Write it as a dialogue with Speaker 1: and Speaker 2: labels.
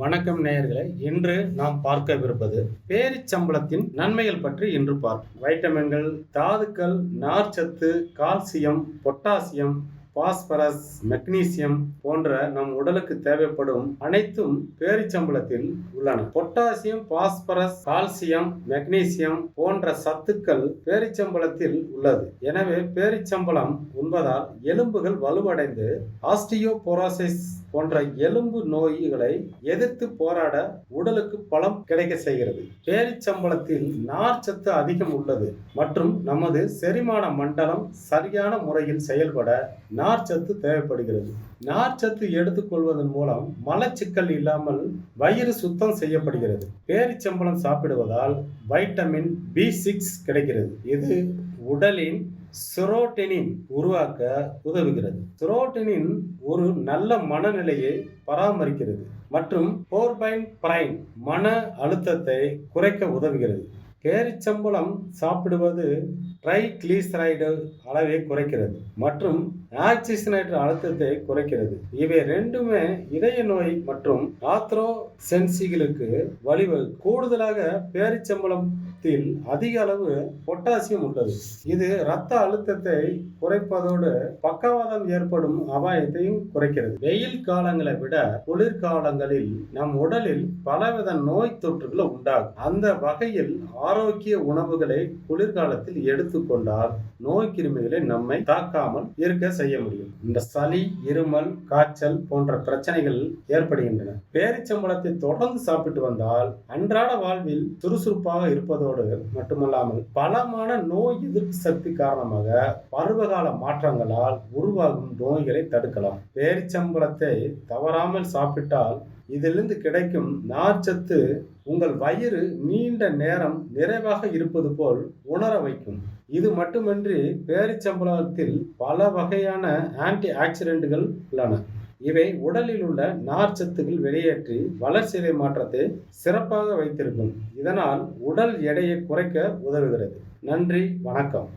Speaker 1: வணக்கம் நேயர்களே. இன்று நாம் பார்க்கவிருப்பது பேரிச்சம்பளத்தின் நன்மைகள் பற்றி இன்று பார்ப்போம். வைட்டமின்கள் தாதுக்கள் நார்ச்சத்து கால்சியம் பொட்டாசியம் பாஸ்பரஸ் மெக்னீசியம் போன்ற நம் உடலுக்கு தேவைப்படும் அனைத்தும் பேரிச்சம்பளத்தில் உள்ளன. பொட்டாசியம் பாஸ்பரஸ் கால்சியம் மெக்னீசியம் போன்ற சத்துக்கள் பேரிச்சம்பளத்தில் உள்ளது. எனவே பேரிச்சம்பளம் உண்பதால் எலும்புகள் வலுவடைந்து ஆஸ்டியோபோரோசிஸ் போன்ற எலும்பு நோய்களை எதிர்த்து போராட உடலுக்கு பலம் கிடைக்க செய்கிறது. பேரிச்சம்பளத்தில் நார்ச்சத்து அதிகம் உள்ளது மற்றும் நமது செரிமான மண்டலம் சரியான முறையில் செயல்பட நார்ச்சத்து தேவைப்படுகிறது. நார்ச்சத்து எடுத்துக்கொள்வதன் மூலம் மலச்சிக்கல் இல்லாமல் வயிறு சுத்தம் செய்யப்படுகிறது. பேரிச்சம்பளம் சாப்பிடுவதால் வைட்டமின் பி சிக்ஸ் கிடைக்கிறது. இது உடலின் சிரோட்டினின் உருவாக்க உதவுகிறது. செரோட்டனின் ஒரு நல்ல மனநிலையை பராமரிக்கிறது மற்றும் போர்பைன் பிரைன் மன அழுத்தத்தை குறைக்க உதவுகிறது. பேரிச்சம்பளம் சாப்பிடுவது ட்ரைக்ளீசரைடு அளவை குறைக்கிறது மற்றும் ஆக்சிஜனேற்ற அழுத்தத்தை குறைக்கிறது. இவை ரெண்டுமே இதய நோய் மற்றும் ஆத்ரோ சென்சிகளுக்கு வழிவகு கூடுதலாக பேரிச்சம்பழத்தில் அதிக அளவு பொட்டாசியம் உள்ளது. இது இரத்த அழுத்தத்தை குறைப்பதோடு பக்கவாதம் ஏற்படும் அபாயத்தையும் குறைக்கிறது. வெயில் காலங்களை விட குளிர்காலங்களில் நம் உடலில் பலவித நோய் தொற்றுகள் உண்டாகும். அந்த வகையில் ஆரோக்கிய உணவுகளை குளிர்காலத்தில் எடுத்துக்கொண்டால் நோய் கிருமிகளை நம்மை தாக்காமல் இருக்க செய்ய முடியும். இந்த சளி இருமல் காய்ச்சல் போன்ற பிரச்சனைகள் ஏற்படுகின்றன. பேரிச்சம்பழத்தை தொடர்ந்து சாப்பிட்டு வந்தால் அன்றாட வாழ்வில் சுறுசுறுப்பாக இருப்பதோடு மட்டுமல்லாமல் பலமான நோய் எதிர்ப்பு சக்தி காரணமாக பருவகால மாற்றங்களால் உருவாகும் நோய்களை தடுக்கலாம். பேரிச்சம்பளத்தை தவறாமல் சாப்பிட்டால் இதிலிருந்து கிடைக்கும் நார்ச்சத்து உங்கள் வயிறு நீண்ட நேரம் நிறைவாக இருப்பது போல் உணர வைக்கும். இது மட்டுமின்றி பேரிச்சம்பளத்தில் பல வகையான ஆன்டி ஆக்சிடென்ட்கள் உள்ளன. இவை உடலில் உள்ள நார்ச்சத்துகள் வெளியேற்றி வளர்ச்சிதை மாற்றத்தை சிறப்பாக வைத்திருக்கும். இதனால் உடல் எடையை குறைக்க உதவுகிறது. நன்றி. வணக்கம்.